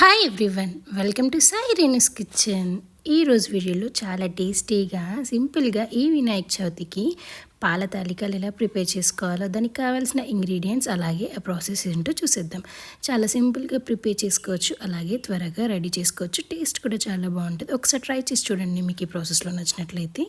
Hi everyone welcome to Sai Renu's kitchen ఈరోజు వీడియోలో చాలా టేస్టీగా సింపుల్గా ఈ వినాయక చవితికి పాల తాలికలు ఎలా ప్రిపేర్ చేసుకోవాలో దానికి కావాల్సిన ఇంగ్రీడియంట్స్ అలాగే ఆ ప్రాసెస్ ఏంటో చూసేద్దాం. చాలా సింపుల్గా ప్రిపేర్ చేసుకోవచ్చు అలాగే త్వరగా రెడీ చేసుకోవచ్చు. టేస్ట్ కూడా చాలా బాగుంటుంది. ఒకసారి ట్రై చేసి చూడండి మీకు ఈ ప్రాసెస్లో నచ్చినట్లయితే.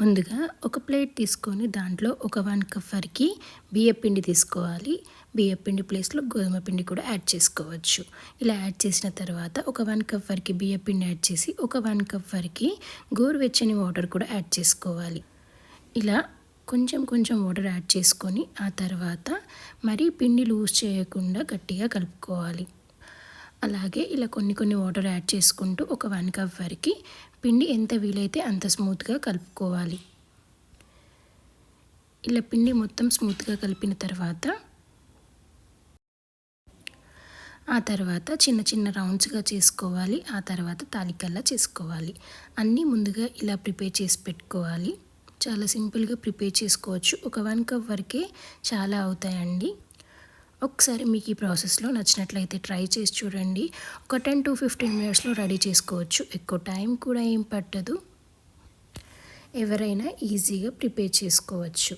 ముందుగా ఒక ప్లేట్ తీసుకొని దాంట్లో ఒక వన్ కప్ వరకు బియ్యపిండి తీసుకోవాలి. బియ్యపిండి ప్లేస్లో గోధుమ పిండి కూడా యాడ్ చేసుకోవచ్చు. ఇలా యాడ్ చేసిన తర్వాత ఒక వన్ కప్ వరకు బియ్యపిండి యాడ్ చేసి ఒక వన్ కప్ వరకు గోరువెచ్చని వాటర్ కూడా యాడ్ చేసుకోవాలి. ఇలా కొంచెం కొంచెం వాటర్ యాడ్ చేసుకొని ఆ తర్వాత మరీ పిండి లూజ్ చేయకుండా గట్టిగా కలుపుకోవాలి. అలాగే ఇలా కొన్ని కొన్ని వాటర్ యాడ్ చేసుకుంటూ ఒక వన్ కప్ వరకు పిండి ఎంత వీలైతే అంత స్మూత్గా కలుపుకోవాలి. ఇలా పిండి మొత్తం స్మూత్గా కలిపిన తర్వాత ఆ తర్వాత చిన్న చిన్న రౌండ్స్గా చేసుకోవాలి. ఆ తర్వాత తాలికల్లా చేసుకోవాలి. అన్నీ ముందుగా ఇలా ప్రిపేర్ చేసి పెట్టుకోవాలి. చాలా సింపుల్గా ప్రిపేర్ చేసుకోవచ్చు. ఒక వన్ కప్ వరకే చాలా అవుతాయండి. ఒకసారి మీకు ఈ ప్రాసెస్లో నచ్చినట్లయితే ట్రై చేసి చూడండి. ఒక టెన్ టు ఫిఫ్టీన్ మినిట్స్లో రెడీ చేసుకోవచ్చు. ఎక్కువ టైం కూడా ఏం పట్టదు. ఎవరైనా ఈజీగా ప్రిపేర్ చేసుకోవచ్చు.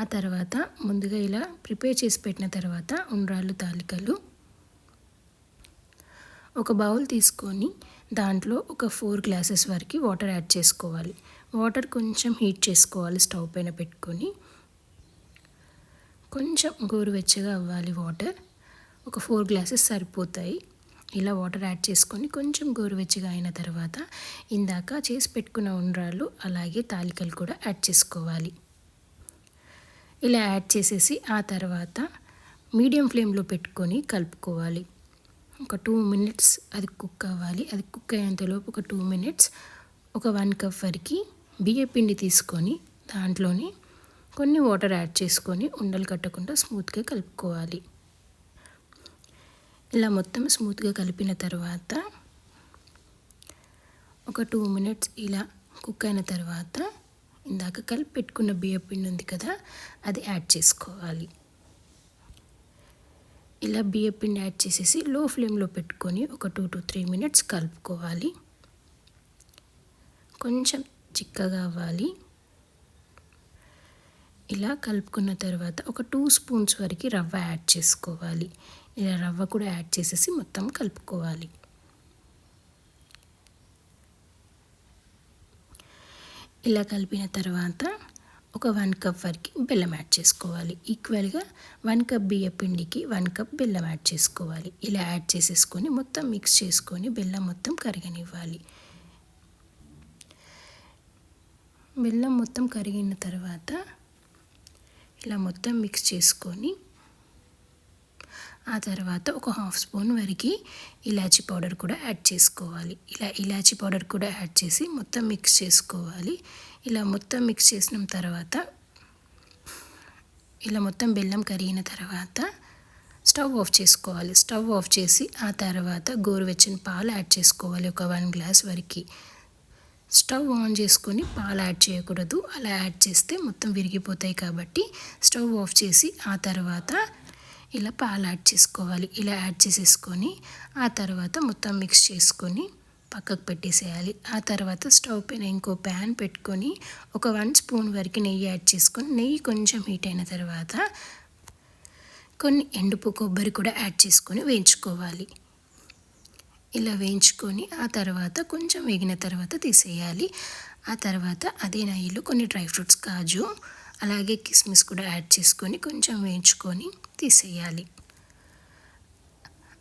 ఆ తర్వాత ముందుగా ఇలా ప్రిపేర్ చేసి పెట్టిన తర్వాత ఉండ్రాళ్ళు తాలికలు ఒక బౌల్ తీసుకొని దాంట్లో ఒక ఫోర్ గ్లాసెస్ వరకు వాటర్ యాడ్ చేసుకోవాలి. వాటర్ కొంచెం హీట్ చేసుకోవాలి స్టవ్ పైన పెట్టుకొని. కొంచెం గోరువెచ్చగా అవ్వాలి వాటర్. ఒక ఫోర్ గ్లాసెస్ సరిపోతాయి. ఇలా వాటర్ యాడ్ చేసుకొని కొంచెం గోరువెచ్చగా అయిన తర్వాత ఇందాక చేసి పెట్టుకున్న ఉండ్రాళ్ళు అలాగే తాలికలు కూడా యాడ్ చేసుకోవాలి. ఇలా యాడ్ చేసేసి ఆ తర్వాత మీడియం ఫ్లేమ్లో పెట్టుకొని కలుపుకోవాలి. ఒక టూ మినిట్స్ అది కుక్ అవ్వాలి. అది కుక్ అయ్యేంతలోపు ఒక టూ మినిట్స్ ఒక వన్ కప్ వరకు బియ్య పిండి తీసుకొని దాంట్లోని కొన్ని వాటర్ యాడ్ చేసుకొని ఉండలు కట్టకుండా స్మూత్గా కలుపుకోవాలి. ఇలా మొత్తం స్మూత్గా కలిపిన తర్వాత ఒక టూ మినిట్స్ ఇలా కుక్ అయిన తర్వాత ఇందాక కలిపి పెట్టుకున్న బియ్య పిండి ఉంది కదా అది యాడ్ చేసుకోవాలి. ఇలా బియ్య పిండి యాడ్ చేసేసి లో ఫ్లేమ్లో పెట్టుకొని ఒక టూ టు త్రీ మినిట్స్ కలుపుకోవాలి. కొంచెం చిక్కగా అవ్వాలి. ఇలా కలుపుకున్న తర్వాత ఒక టూ స్పూన్స్ వరకు రవ్వ యాడ్ చేసుకోవాలి. ఇలా రవ్వ కూడా యాడ్ చేసేసి మొత్తం కలుపుకోవాలి. ఇలా కలిపిన తర్వాత ఒక వన్ కప్ వరకు బెల్లం యాడ్ చేసుకోవాలి. ఈక్వల్గా వన్ కప్ బియ్య పిండికి వన్ కప్ బెల్లం యాడ్ చేసుకోవాలి. ఇలా యాడ్ చేసేసుకొని మొత్తం మిక్స్ చేసుకొని బెల్లం మొత్తం కరిగనివ్వాలి. బెల్లం మొత్తం కరిగిన తర్వాత ఇలా మొత్తం మిక్స్ చేసుకొని ఆ తర్వాత ఒక హాఫ్ స్పూన్ వరకు ఇలాచీ పౌడర్ కూడా యాడ్ చేసుకోవాలి. ఇలా ఇలాచీ పౌడర్ కూడా యాడ్ చేసి మొత్తం మిక్స్ చేసుకోవాలి. ఇలా మొత్తం మిక్స్ చేసిన తర్వాత ఇలా మొత్తం బెల్లం కరిగిన తర్వాత స్టవ్ ఆఫ్ చేసుకోవాలి. స్టవ్ ఆఫ్ చేసి ఆ తర్వాత గోరువెచ్చని పాలు యాడ్ చేసుకోవాలి ఒక వన్ గ్లాస్ వరకు. స్టవ్ ఆన్ చేసుకొని పాలు యాడ్ చేయకూడదు. అలా యాడ్ చేస్తే మొత్తం విరిగిపోతాయి కాబట్టి స్టవ్ ఆఫ్ చేసి ఆ తర్వాత ఇలా పాలు యాడ్ చేసుకోవాలి. ఇలా యాడ్ చేసేసుకొని ఆ తర్వాత మొత్తం మిక్స్ చేసుకొని పక్కకు పెట్టేసేయాలి. ఆ తర్వాత స్టవ్ పైన ఇంకో ప్యాన్ పెట్టుకొని ఒక వన్ స్పూన్ వరకు నెయ్యి యాడ్ చేసుకొని నెయ్యి కొంచెం హీట్ అయిన తర్వాత కొన్ని ఎండుపు కొబ్బరి కూడా యాడ్ చేసుకొని వేయించుకోవాలి. ఇలా వేయించుకొని ఆ తర్వాత కొంచెం వేగిన తర్వాత తీసేయాలి. ఆ తర్వాత అదే నెయ్యిలో కొన్ని డ్రై ఫ్రూట్స్ కాజు అలాగే కిస్మిస్ కూడా యాడ్ చేసుకొని కొంచెం వేయించుకొని తీసేయాలి.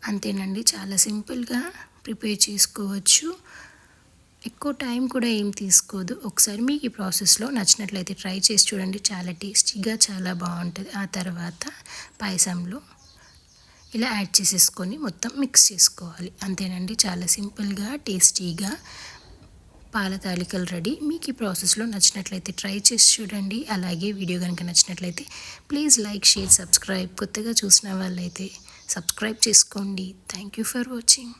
అంతేనండి. చాలా సింపుల్గా ప్రిపేర్ చేసుకోవచ్చు. ఎక్కువ టైం కూడా ఏం తీసుకోదు. ఒకసారి మీకు ఈ ప్రాసెస్లో నచ్చినట్లయితే ట్రై చేసి చూడండి. చాలా టేస్టీగా చాలా బాగుంటుంది. ఆ తర్వాత పాయసంలో ఇలా యాడ్ చేసేసుకొని మొత్తం మిక్స్ చేసుకోవాలి. అంతేనండి చాలా సింపుల్గా టేస్టీగా పాల తాలికలు రెడీ. మీకు ఈ ప్రాసెస్లో నచ్చినట్లయితే ట్రై చేసి చూడండి. అలాగే వీడియో కనుక నచ్చినట్లయితే ప్లీజ్ లైక్ షేర్ సబ్స్క్రైబ్ కొత్తగా చూసిన వాళ్ళైతే సబ్స్క్రైబ్ చేసుకోండి. Thank you for watching